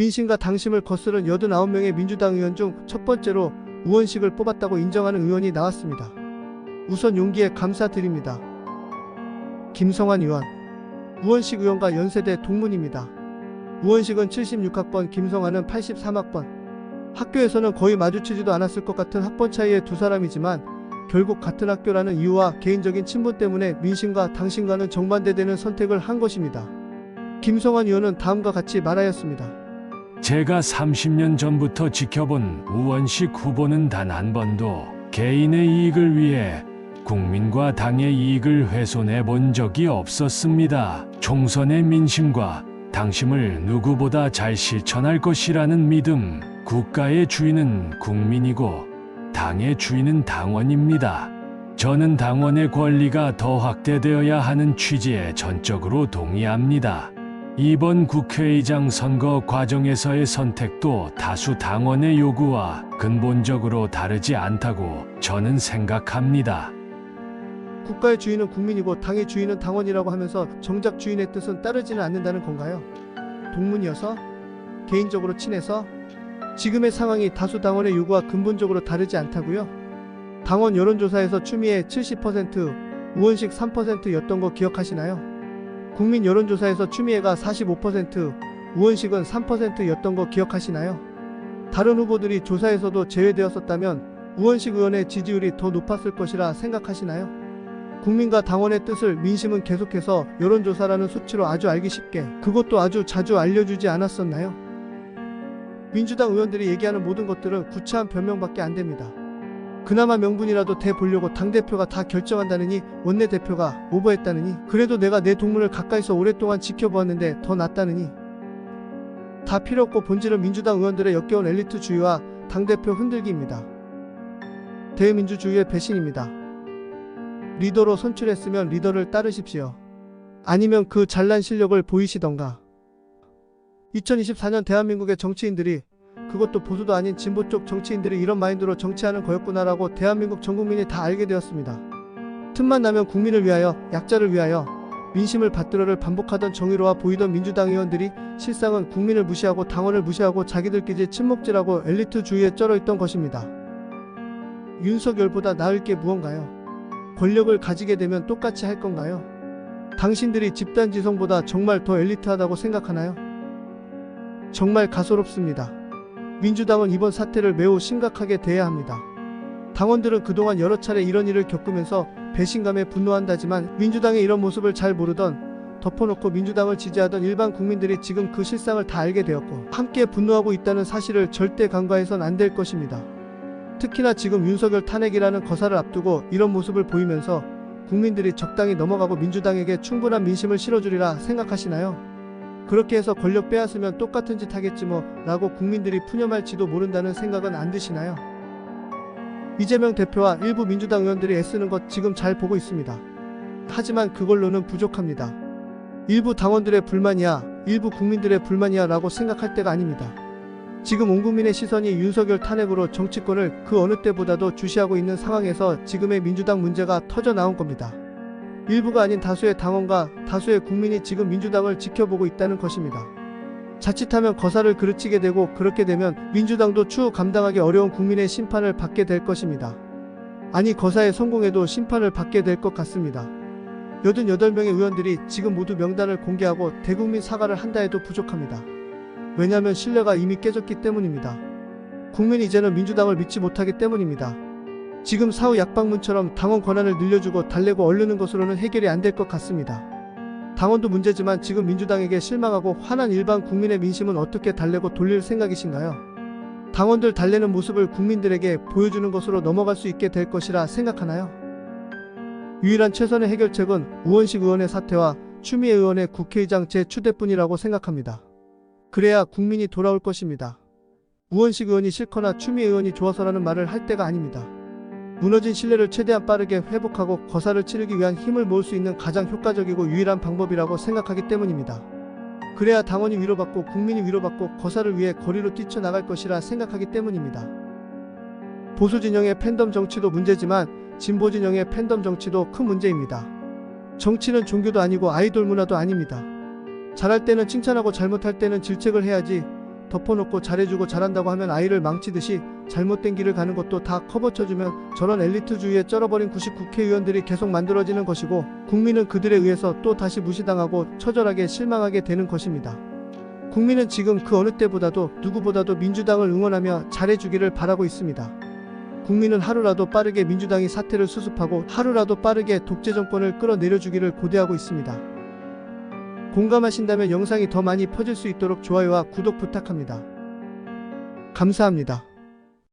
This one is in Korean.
민심과 당심을 거스른 89명의 민주당 의원 중 첫 번째로 우원식을 뽑았다고 인정하는 의원이 나왔습니다. 우선 용기에 감사드립니다. 김성환 의원 우원식 의원과 연세대 동문입니다. 우원식은 76학번, 김성환은 83학번. 학교에서는 거의 마주치지도 않았을 것 같은 학번 차이의 두 사람이지만 결국 같은 학교라는 이유와 개인적인 친분 때문에 민심과 당신과는 정반대되는 선택을 한 것입니다. 김성환 의원은 다음과 같이 말하였습니다. 제가 30년 전부터 지켜본 우원식 후보는 단 한 번도 개인의 이익을 위해 국민과 당의 이익을 훼손해 본 적이 없었습니다. 총선의 민심과 당심을 누구보다 잘 실천할 것이라는 믿음. 국가의 주인은 국민이고 당의 주인은 당원입니다. 저는 당원의 권리가 더 확대되어야 하는 취지에 전적으로 동의합니다. 이번 국회의장 선거 과정에서의 선택도 다수 당원의 요구와 근본적으로 다르지 않다고 저는 생각합니다. 국가의 주인은 국민이고 당의 주인은 당원이라고 하면서 정작 주인의 뜻은 따르지는 않는다는 건가요? 동문이어서? 개인적으로 친해서? 지금의 상황이 다수 당원의 요구와 근본적으로 다르지 않다고요? 당원 여론조사에서 추미애 70%, 우원식 3%였던 거 기억하시나요? 국민 여론조사에서 추미애가 45%, 우원식은 3%였던 거 기억하시나요? 다른 후보들이 조사에서도 제외되었었다면 우원식 의원의 지지율이 더 높았을 것이라 생각하시나요? 국민과 당원의 뜻을 민심은 계속해서 여론조사라는 수치로 아주 알기 쉽게 그것도 아주 자주 알려주지 않았었나요? 민주당 의원들이 얘기하는 모든 것들은 구차한 변명밖에 안 됩니다. 그나마 명분이라도 대 보려고 당대표가 다 결정한다느니 원내대표가 오버했다느니 그래도 내가 내 동문을 가까이서 오랫동안 지켜보았는데 더 낫다느니 다 필요 없고 본질은 민주당 의원들의 역겨운 엘리트주의와 당대표 흔들기입니다. 대민주주의의 배신입니다. 리더로 선출했으면 리더를 따르십시오. 아니면 그 잘난 실력을 보이시던가. 2024년 대한민국의 정치인들이 그것도 보수도 아닌 진보 쪽 정치인들이 이런 마인드로 정치하는 거였구나라고 대한민국 전 국민이 다 알게 되었습니다. 틈만 나면 국민을 위하여, 약자를 위하여 민심을 받들어를 반복하던 정의로와 보이던 민주당 의원들이 실상은 국민을 무시하고 당원을 무시하고 자기들끼리 침묵질하고 엘리트주의에 쩔어있던 것입니다. 윤석열보다 나을 게 무언가요? 권력을 가지게 되면 똑같이 할 건가요? 당신들이 집단 지성보다 정말 더 엘리트하다고 생각하나요? 정말 가소롭습니다. 민주당은 이번 사태를 매우 심각하게 대해야 합니다. 당원들은 그동안 여러 차례 이런 일을 겪으면서 배신감에 분노한다지만 민주당의 이런 모습을 잘 모르던 덮어놓고 민주당을 지지하던 일반 국민들이 지금 그 실상을 다 알게 되었고 함께 분노하고 있다는 사실을 절대 간과해선 안 될 것입니다. 특히나 지금 윤석열 탄핵이라는 거사를 앞두고 이런 모습을 보이면서 국민들이 적당히 넘어가고 민주당에게 충분한 민심을 실어주리라 생각하시나요? 그렇게 해서 권력 빼앗으면 똑같은 짓 하겠지 뭐 라고 국민들이 푸념할지도 모른다는 생각은 안 드시나요? 이재명 대표와 일부 민주당 의원들이 애쓰는 것 지금 잘 보고 있습니다. 하지만 그걸로는 부족합니다. 일부 당원들의 불만이야, 일부 국민들의 불만이야 라고 생각할 때가 아닙니다. 지금 온 국민의 시선이 윤석열 탄핵으로 정치권을 그 어느 때보다도 주시하고 있는 상황에서 지금의 민주당 문제가 터져 나온 겁니다. 일부가 아닌 다수의 당원과 다수의 국민이 지금 민주당을 지켜보고 있다는 것입니다. 자칫하면 거사를 그르치게 되고 그렇게 되면 민주당도 추후 감당하기 어려운 국민의 심판을 받게 될 것입니다. 아니 거사에 성공해도 심판을 받게 될 것 같습니다. 88명의 의원들이 지금 모두 명단을 공개하고 대국민 사과를 한다 해도 부족합니다. 왜냐하면 신뢰가 이미 깨졌기 때문입니다. 국민이 이제는 민주당을 믿지 못하기 때문입니다. 지금 사후 약방문처럼 당원 권한을 늘려주고 달래고 얼르는 것으로는 해결이 안 될 것 같습니다. 당원도 문제지만 지금 민주당에게 실망하고 화난 일반 국민의 민심은 어떻게 달래고 돌릴 생각이신가요? 당원들 달래는 모습을 국민들에게 보여주는 것으로 넘어갈 수 있게 될 것이라 생각하나요? 유일한 최선의 해결책은 우원식 의원의 사퇴와 추미애 의원의 국회의장 재추대뿐이라고 생각합니다. 그래야 국민이 돌아올 것입니다. 우원식 의원이 싫거나 추미애 의원이 좋아서라는 말을 할 때가 아닙니다. 무너진 신뢰를 최대한 빠르게 회복하고 거사를 치르기 위한 힘을 모을 수 있는 가장 효과적이고 유일한 방법이라고 생각하기 때문입니다. 그래야 당원이 위로받고 국민이 위로받고 거사를 위해 거리로 뛰쳐나갈 것이라 생각하기 때문입니다. 보수 진영의 팬덤 정치도 문제지만 진보 진영의 팬덤 정치도 큰 문제입니다. 정치는 종교도 아니고 아이돌 문화도 아닙니다. 잘할 때는 칭찬하고 잘못할 때는 질책을 해야지 덮어놓고 잘해주고 잘한다고 하면 아이를 망치듯이 잘못된 길을 가는 것도 다 커버쳐주면 저런 엘리트주의에 쩔어버린 99국회의원들이 계속 만들어지는 것이고 국민은 그들에 의해서 또 다시 무시당하고 처절하게 실망하게 되는 것입니다. 국민은 지금 그 어느 때보다도 누구보다도 민주당을 응원하며 잘해주기를 바라고 있습니다. 국민은 하루라도 빠르게 민주당이 사태를 수습하고 하루라도 빠르게 독재 정권을 끌어내려주기를 고대하고 있습니다. 공감하신다면 영상이 더 많이 퍼질 수 있도록 좋아요와 구독 부탁합니다. 감사합니다.